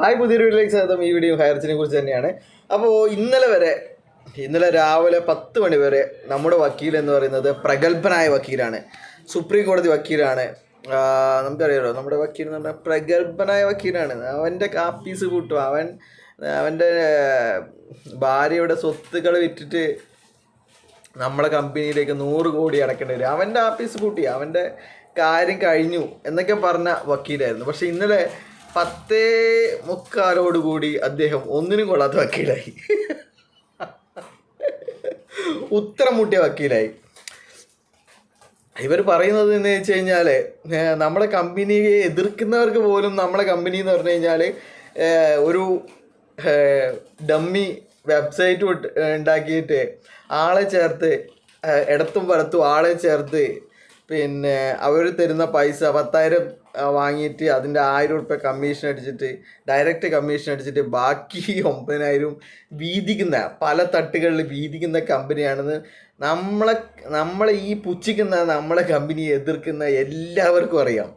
Hi പുതിയൊരു വീഡിയോയിലേക്ക് സ്വാഗതം. ഈ വീഡിയോ ഹയർച്ചിനെ കുറിച്ച് തന്നെയാണ്. അപ്പോൾ ഇന്നലെ വരെ ഇന്നലെ രാവിലെ പത്ത് മണി വരെ നമ്മുടെ വക്കീൽ എന്ന് പറയുന്നത് പ്രഗത്ഭനായ വക്കീലാണ്. സുപ്രീം കോടതി വക്കീലാണ്. നമുക്കറിയാലോ നമ്മുടെ വക്കീൽ എന്ന് പറഞ്ഞാൽ പ്രഗത്ഭനായ വക്കീലാണ്. അവന്റെ കാപ്പീസ് കൂട്ടും. അവൻ അവന്റെ ഭാര്യയുടെ സ്വത്തുക്കൾ വിറ്റിട്ട് നമ്മുടെ കമ്പനിയിലേക്ക് നൂറ് കോടി അടക്കേണ്ടി വരും. അവന്റെ ആപ്പീസ് കൂട്ടി അവന്റെ കാര്യം കഴിഞ്ഞു എന്നൊക്കെ പറഞ്ഞ വക്കീലായിരുന്നു. പക്ഷേ ഇന്നലെ പത്തേ മുക്കാലോടുകൂടി അദ്ദേഹം ഒന്നിനും കൊള്ളാത്ത വക്കീലായി. ഉത്തരം മുട്ടിയ വക്കീലായി. ഇവർ പറയുന്നത് എന്ന് വെച്ച് കഴിഞ്ഞാൽ നമ്മുടെ കമ്പനിയെ എതിർക്കുന്നവർക്ക് പോലും നമ്മളെ കമ്പനി എന്ന് പറഞ്ഞു കഴിഞ്ഞാൽ ഒരു ഡമ്മി വെബ്സൈറ്റ് ഉണ്ടാക്കിയിട്ട് ആളെ ചേർത്ത് ഇടത്തും വലത്തും ആളെ ചേർത്ത് പിന്നെ അവർ തരുന്ന പൈസ പത്തായിരം വാങ്ങിയിട്ട് അതിന്റെ ആയിരം ഉറുപ്പ്യ കമ്മീഷൻ അടിച്ചിട്ട് ഡയറക്റ്റ് കമ്മീഷൻ അടിച്ചിട്ട് ബാക്കി ഒമ്പതിനായിരം വീതിക്കുന്ന പല തട്ടുകളിൽ വീതിക്കുന്ന കമ്പനിയാണെന്ന് നമ്മളെ നമ്മളെ ഈ പുച്ഛിക്കുന്ന നമ്മളെ കമ്പനിയെ എതിർക്കുന്ന എല്ലാവർക്കും അറിയാം.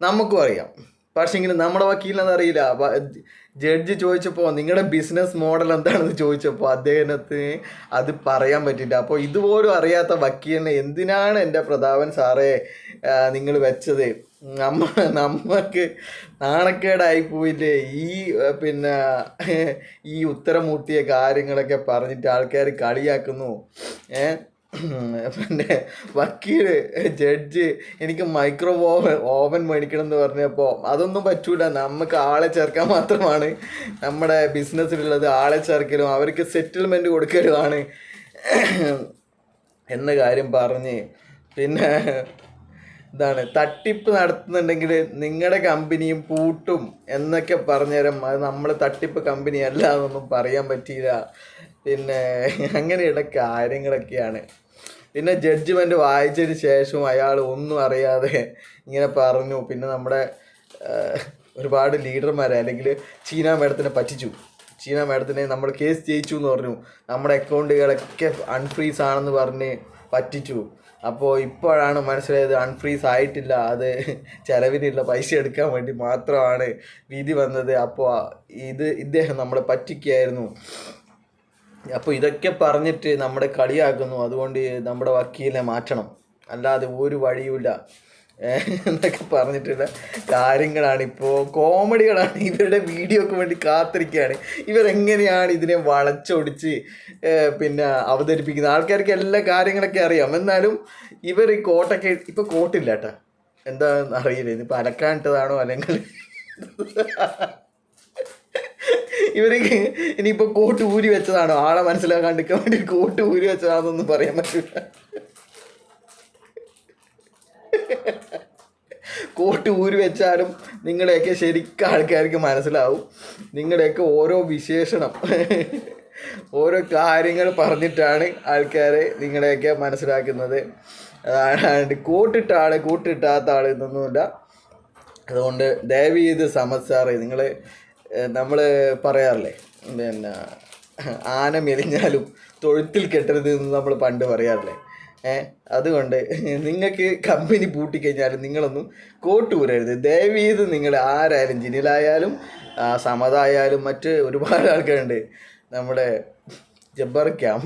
നമുക്കും അറിയാം. പക്ഷേങ്കിൽ നമ്മുടെ വക്കീലിനത് അറിയില്ല. വ- ജഡ്ജി ചോദിച്ചപ്പോൾ നിങ്ങളുടെ ബിസിനസ് മോഡൽ എന്താണെന്ന് ചോദിച്ചപ്പോൾ അദ്ദേഹത്തിന് അത് പറയാൻ പറ്റില്ല അപ്പോൾ ഇതുപോലും അറിയാത്ത വക്കീലിനെ എന്തിനാണ് എന്റെ പ്രതാപൻ സാറേ നിങ്ങൾ വെച്ചത്? നമ്മ നമുക്ക് നാണക്കേടായി പോയില്ലേ. ഈ പിന്നെ ഈ ഉത്തരം കാര്യങ്ങളൊക്കെ പറഞ്ഞിട്ട് ആൾക്കാർ കളിയാക്കുന്നു. ഏഹ് പിന്നെ വക്കീൽ ജഡ്ജ് എനിക്ക് മൈക്രോ ഓവൻ മേടിക്കണം എന്ന് പറഞ്ഞപ്പോൾ അതൊന്നും പറ്റൂല. നമുക്ക് ആളെ ചേർക്കാൻ മാത്രമാണ്. നമ്മുടെ ബിസിനസ്സിലുള്ളത് ആളെ ചേർക്കലും അവർക്ക് സെറ്റിൽമെന്റ് കൊടുക്കലുമാണ്. എന്ന കാര്യം പറഞ്ഞ് പിന്നെ ഇതാണ്. തട്ടിപ്പ് നടത്തുന്നുണ്ടെങ്കിൽ നിങ്ങളുടെ കമ്പനിയും പൂട്ടും എന്നൊക്കെ പറഞ്ഞുതരാം അത് നമ്മൾ തട്ടിപ്പ് കമ്പനി അല്ല എന്നൊന്നും പറയാൻ പറ്റിയില്ല. പിന്നെ അങ്ങനെയുള്ള കാര്യങ്ങളൊക്കെയാണ്. പിന്നെ ജഡ്ജ്മെന്റ് വായിച്ചതിന് ശേഷം അയാൾ ഒന്നും അറിയാതെ ഇങ്ങനെ പറഞ്ഞു. പിന്നെ നമ്മുടെ ഒരുപാട് ലീഡർമാരെ അല്ലെങ്കിൽ ചീന മേഡത്തിനെ പറ്റിച്ചു. ചീന മേഡത്തിനെ നമ്മൾ കേസ് ജയിച്ചു എന്ന് പറഞ്ഞു. നമ്മുടെ അക്കൗണ്ടുകളൊക്കെ അൺഫ്രീസ് ആണെന്ന് പറഞ്ഞ് പറ്റിച്ചു. അപ്പോൾ ഇപ്പോഴാണ് മനസ്സിലായത് അൺഫ്രീസ് ആയിട്ടില്ല. അത് ചിലവിനുള്ള പൈസ എടുക്കാൻ വേണ്ടി മാത്രമാണ് വിധി വന്നത്. അപ്പോൾ ഇത് ഇദ്ദേഹം നമ്മളെ പറ്റിക്കുകയായിരുന്നു. അപ്പോൾ ഇതൊക്കെ പറഞ്ഞിട്ട് നമ്മുടെ കളിയാക്കുന്നു. അതുകൊണ്ട് നമ്മുടെ വക്കീലിനെ മാറ്റണം. അല്ലാതെ ഒരു വഴിയുമില്ല. എന്നൊക്കെ പറഞ്ഞിട്ടുള്ള കാര്യങ്ങളാണ് ഇപ്പോൾ കോമഡികളാണ് ഇവരുടെ വീഡിയോക്ക് വേണ്ടി കാത്തിരിക്കുകയാണ്. ഇവരെങ്ങനെയാണ് ഇതിനെ വളച്ചൊടിച്ച് പിന്നെ അവതരിപ്പിക്കുന്നത്? ആൾക്കാർക്ക് എല്ലാ കാര്യങ്ങളൊക്കെ അറിയാം. എന്നാലും ഇവർ ഈ കോട്ടൊക്കെ ഇപ്പോൾ കോട്ടില്ല കേട്ടോ. എന്താണെന്ന് അറിയില്ല. ഇതിപ്പോൾ അലക്കാനിട്ടതാണോ അല്ലെങ്കിൽ ഇവർക്ക് ഇനിയിപ്പോൾ കോട്ട് ഊരി വെച്ചതാണോ? ആളെ മനസ്സിലാക്കാണ്ടിരിക്കാൻ വേണ്ടി കോട്ട് ഊരി വെച്ചതാണെന്നൊന്നും പറയാൻ പറ്റില്ല കോട്ട് ഊരി വെച്ചാലും നിങ്ങളെയൊക്കെ ശരിക്കും ആൾക്കാർക്ക് മനസ്സിലാവും. നിങ്ങളുടെയൊക്കെ ഓരോ വിശേഷണം ഓരോ കാര്യങ്ങൾ പറഞ്ഞിട്ടാണ് ആൾക്കാരെ നിങ്ങളെയൊക്കെ മനസ്സിലാക്കുന്നത്. അതാണ് കൂട്ടിട്ട ആൾ കൂട്ടിട്ടാത്ത ആൾ എന്നൊന്നുമില്ല. അതുകൊണ്ട് ദയവ് ചെയ്ത് സമത് നിങ്ങൾ നമ്മൾ പറയാറില്ലേ പിന്നെ ആന മെലിഞ്ഞാലും തൊഴുത്തിൽ കെട്ടരുത് എന്ന് നമ്മൾ പണ്ട് പറയാറില്ലേ. ഏ അതുകൊണ്ട് നിങ്ങൾക്ക് കമ്പനി പൂട്ടിക്കഴിഞ്ഞാലും നിങ്ങളൊന്നും കോട്ട് ഊരരുത്. ദയവീത് നിങ്ങൾ ആരായാലും ജിനിലായാലും സമതായാലും മറ്റ് ഒരുപാട് ആൾക്കാരുണ്ട്. നമ്മുടെ ജബ്ബർ ക്യാം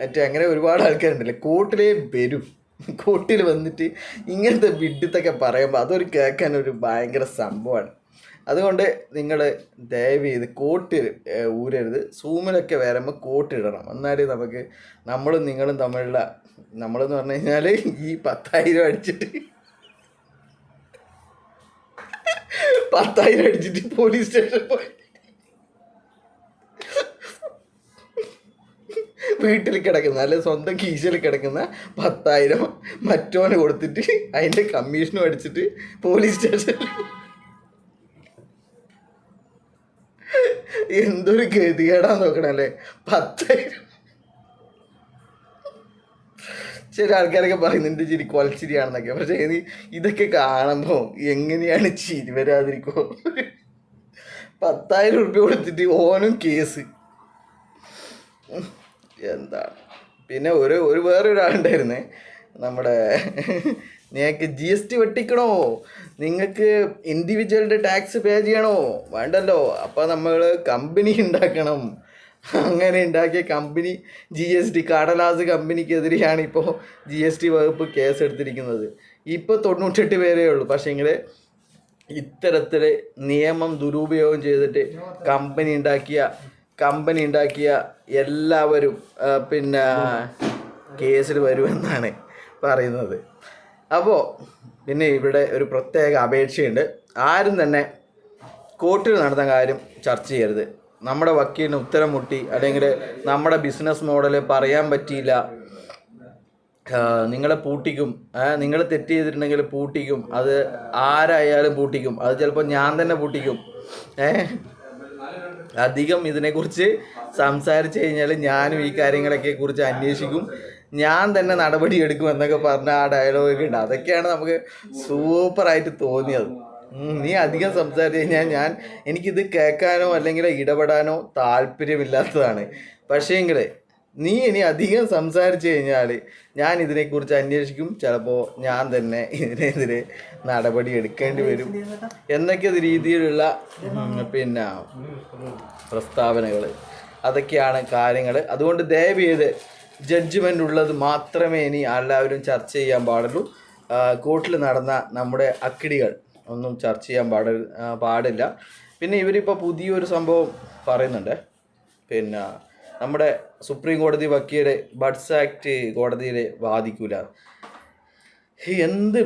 മറ്റേ അങ്ങനെ ഒരുപാട് ആൾക്കാരുണ്ടല്ലേ കോട്ടിലേ വരും. കോട്ടിൽ വന്നിട്ട് ഇങ്ങനത്തെ വിഡിത്തൊക്കെ പറയുമ്പോൾ അതൊരു കേൾക്കാൻ ഒരു ഭയങ്കര സംഭവമാണ്. അതുകൊണ്ട് നിങ്ങൾ ദയവ് ചെയ്ത് കോട്ട് ഊരരുത്. സൂമിലൊക്കെ വരുമ്പോൾ കോട്ടിടണം എന്നാലേ നമുക്ക് നമ്മളും നിങ്ങളും തമ്മിലുള്ള നമ്മളെന്ന് പറഞ്ഞു കഴിഞ്ഞാൽ ഈ പത്തായിരം അടിച്ചിട്ട് പത്തായിരം അടിച്ചിട്ട് പോലീസ് സ്റ്റേഷനിൽ പോയി. വീട്ടിൽ കിടക്കുന്ന അല്ലെ സ്വന്തം കീശയിൽ കിടക്കുന്ന പത്തായിരം മറ്റോന് കൊടുത്തിട്ട് അതിന്റെ കമ്മീഷനും അടിച്ചിട്ട് പോലീസ് സ്റ്റേഷനിൽ എന്തൊരു ഗതികേടാ നോക്കണല്ലേ പത്തായിരം. ചില ആൾക്കാരൊക്കെ പറയുന്നുണ്ട് ചിരി കൊലച്ചിരിയാണെന്നൊക്കെ. പക്ഷേ ഇനി ഇതൊക്കെ കാണുമ്പോൾ എങ്ങനെയാണ് ചിരി വരാതിരിക്കോ? പത്തായിരം ഉറുപ്പ്യ കൊടുത്തിട്ട് ഓനും കേസ് എന്താണ് പിന്നെ ഒരു ഒരു വേറെ ഒരാളുണ്ടായിരുന്നേ നമ്മുടെ നിങ്ങൾക്ക് ജി എസ് ടി വെട്ടിക്കണോ? നിങ്ങൾക്ക് ഇൻഡിവിജ്വലിന്റെ ടാക്സ് പേ ചെയ്യണോ? വേണ്ടല്ലോ. അപ്പോൾ നമ്മൾ കമ്പനി ഉണ്ടാക്കണം. അങ്ങനെ ഉണ്ടാക്കിയ കമ്പനി ജി എസ് ടി കടലാസ് കമ്പനിക്കെതിരെയാണ് ഇപ്പോൾ ജി എസ് ടി വകുപ്പ് കേസ് എടുത്തിരിക്കുന്നത്. ഇപ്പോൾ തൊണ്ണൂറ്റെട്ട് പേരേ ഉള്ളൂ. പക്ഷേ പക്ഷേങ്കിൽ ഇത്തരത്തിൽ നിയമം ദുരുപയോഗം ചെയ്തിട്ട് കമ്പനി ഉണ്ടാക്കിയ കമ്പനി ഉണ്ടാക്കിയ എല്ലാവരും പിന്നെ കേസിൽ വരുമെന്നാണ് പറയുന്നത്. അപ്പോൾ പിന്നെ ഇവിടെ ഒരു പ്രത്യേക അപേക്ഷയുണ്ട്. ആരും തന്നെ കോർട്ടിൽ നടന്ന കാര്യം ചർച്ച ചെയ്യരുത്. നമ്മുടെ വക്കീലിന് ഉത്തരം മുട്ടി അല്ലെങ്കിൽ നമ്മുടെ ബിസിനസ് മോഡൽ പറയാൻ പറ്റിയില്ല. നിങ്ങളെ പൂട്ടിക്കും. നിങ്ങൾ തെറ്റ് ചെയ്തിട്ടുണ്ടെങ്കിൽ പൂട്ടിക്കും. അത് ആരായാലും പൂട്ടിക്കും. അത് ചിലപ്പോൾ ഞാൻ തന്നെ പൂട്ടിക്കും. ഏ? അധികം ഇതിനെക്കുറിച്ച് സംസാരിച്ചു കഴിഞ്ഞാൽ ഞാനും ഈ കാര്യങ്ങളൊക്കെ കുറിച്ച് അന്വേഷിക്കും. ഞാൻ തന്നെ നടപടി എടുക്കും എന്നൊക്കെ പറഞ്ഞ ആ ഡയലോഗൊക്കെ ഉണ്ട്. അതൊക്കെയാണ് നമുക്ക് സൂപ്പറായിട്ട് തോന്നിയത്. നീ അധികം സംസാരിച്ചു കഴിഞ്ഞാൽ ഞാൻ എനിക്കിത് കേൾക്കാനോ അല്ലെങ്കിൽ ഇടപെടാനോ താല്പര്യമില്ലാത്തതാണ്. പക്ഷേങ്കിൽ നീ ഇനി അധികം സംസാരിച്ചു കഴിഞ്ഞാൽ ഞാൻ ഇതിനെക്കുറിച്ച് അന്വേഷിക്കും. ചിലപ്പോൾ ഞാൻ തന്നെ ഇതിനെതിരെ നടപടി എടുക്കേണ്ടി വരും. എന്നൊക്കെ രീതിയിലുള്ള പിന്നെ പ്രസ്താവനകൾ അതൊക്കെയാണ് കാര്യങ്ങൾ അതുകൊണ്ട് ദയവ് ചെയ്ത് ജഡ്ജ്മെന്റ് ഉള്ളത് മാത്രമേ ഇനി എല്ലാവരും ചർച്ച ചെയ്യാൻ പാടുള്ളൂ. കോർട്ടിൽ നടന്ന നമ്മുടെ അക്കിടികൾ ഒന്നും ചർച്ച ചെയ്യാൻ പാട പാടില്ല. പിന്നെ ഇവരിപ്പോൾ പുതിയൊരു സംഭവം പറയുന്നുണ്ട്. പിന്നെ നമ്മുടെ സുപ്രീം കോടതി വക്കീലെ ബഡ്സ് ആക്ട് കോടതിയിൽ വാദിക്കൂല. എന്ത്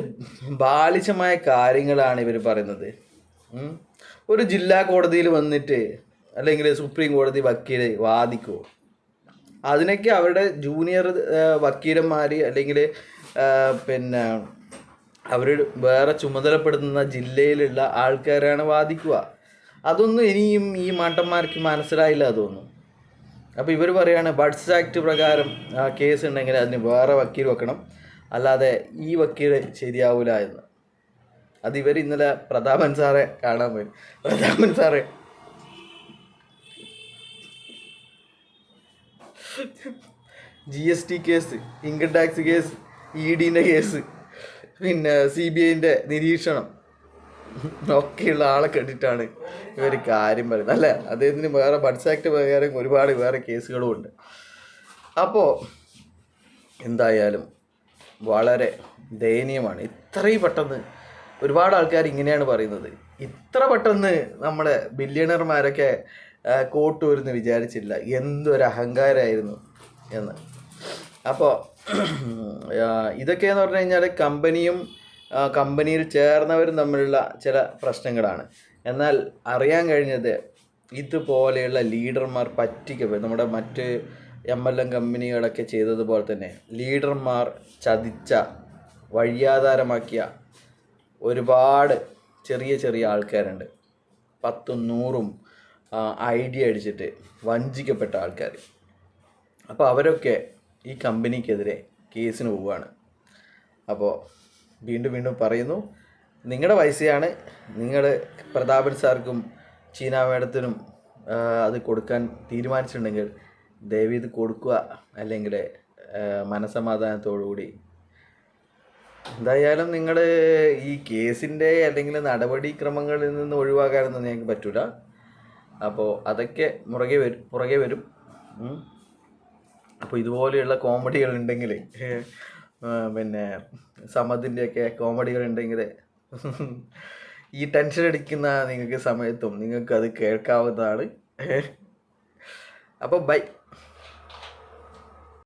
ബാലിശമായ കാര്യങ്ങളാണ് ഇവർ പറയുന്നത്. ഒരു ജില്ലാ കോടതിയിൽ വന്നിട്ട് അല്ലെങ്കിൽ സുപ്രീം കോടതി വക്കീൽ വാദിക്കുമോ അതിനൊക്കെ അവരുടെ ജൂനിയർ വക്കീലന്മാർ അല്ലെങ്കിൽ പിന്നെ അവർ വേറെ ചുമതലപ്പെടുത്തുന്ന ജില്ലയിലുള്ള ആൾക്കാരാണ് വാദിക്കുക. അതൊന്നും ഇനിയും ഈ മാട്ടന്മാർക്ക് മനസ്സിലായില്ല അതൊന്നും അപ്പോൾ ഇവർ പറയുകയാണ് ബഡ്സ് ആക്ട് പ്രകാരം കേസ് ഉണ്ടെങ്കിൽ അതിന് വേറെ വക്കീൽ വെക്കണം. അല്ലാതെ ഈ വക്കീൽ ശരിയാവില്ല എന്ന്. അത് ഇവർ ഇന്നലെ പ്രതാപൻ സാറെ കാണാൻ പോയി. പ്രതാപൻ സാറെ. G S T case income tax case E ഡിന്റെ case പിന്നെ സി ബി ഐന്റെ നിരീക്ഷണം. ഒക്കെയുള്ള ആളെ കണ്ടിട്ടാണ് ഇവർ കാര്യം പറയുന്നത്. അല്ലേ? അദ്ദേഹത്തിന് വേറെ ബഡ്സ് ആക്ട് വേറെ ഒരുപാട് വേറെ കേസുകളും ഉണ്ട്. അപ്പോൾ എന്തായാലും വളരെ ദയനീയമാണ്. ഇത്രയും പെട്ടെന്ന് ഒരുപാട് ആൾക്കാർ ഇങ്ങനെയാണ് പറയുന്നത്. ഇത്ര പെട്ടെന്ന് നമ്മുടെ ബില്യണർമാരൊക്കെ കോട്ട് വരുന്ന് വിചാരിച്ചില്ല. എന്തൊരു അഹങ്കാരമായിരുന്നു എന്ന്. അപ്പോൾ ഇതൊക്കെയെന്ന് പറഞ്ഞു കഴിഞ്ഞാൽ കമ്പനിയും കമ്പനിയിൽ ചേർന്നവരും തമ്മിലുള്ള ചില പ്രശ്നങ്ങളാണ്. എന്നാൽ അറിയാൻ കഴിഞ്ഞത് ഇതുപോലെയുള്ള ലീഡർമാർ പറ്റിക്കപ്പെടും നമ്മുടെ മറ്റ് എം എൽ എം കമ്പനികളൊക്കെ ചെയ്തതുപോലെ തന്നെ ലീഡർമാർ ചതിച്ച വഴിയാധാരമാക്കിയ ഒരുപാട് ചെറിയ ചെറിയ ആൾക്കാരുണ്ട്. പത്തും നൂറും ഐഡിയ അടിച്ചിട്ട് വഞ്ചിക്കപ്പെട്ട ആൾക്കാർ അപ്പോൾ അവരൊക്കെ ഈ കമ്പനിക്കെതിരെ കേസിന് പോവുകയാണ്. അപ്പോൾ വീണ്ടും വീണ്ടും പറയുന്നു. നിങ്ങളുടെ പൈസയാണ് നിങ്ങൾ പ്രതാപൻ സാർക്കും ചീന മേഡത്തിനും അത് കൊടുക്കാൻ തീരുമാനിച്ചിട്ടുണ്ടെങ്കിൽ ദയവ് ഇത് കൊടുക്കുക അല്ലെങ്കിൽ മനസമാധാനത്തോടുകൂടി എന്തായാലും നിങ്ങൾ ഈ കേസിന്റെ അല്ലെങ്കിൽ നടപടിക്രമങ്ങളിൽ നിന്ന് ഒഴിവാക്കാനൊന്നും ഞങ്ങൾക്ക് പറ്റൂല. അപ്പോൾ അതൊക്കെ മുറകെ വരും പുറകെ വരും. അപ്പോൾ ഇതുപോലെയുള്ള കോമഡികൾ ഉണ്ടെങ്കിൽ പിന്നെ സമതിന്റെയൊക്കെ കോമഡികൾ ഉണ്ടെങ്കിൽ ഈ ടെൻഷൻ അടിക്കുന്ന നിങ്ങൾക്ക് സമയത്തും നിങ്ങൾക്ക് അത് കേൾക്കാവുന്നതാണ്. അപ്പോൾ ബൈ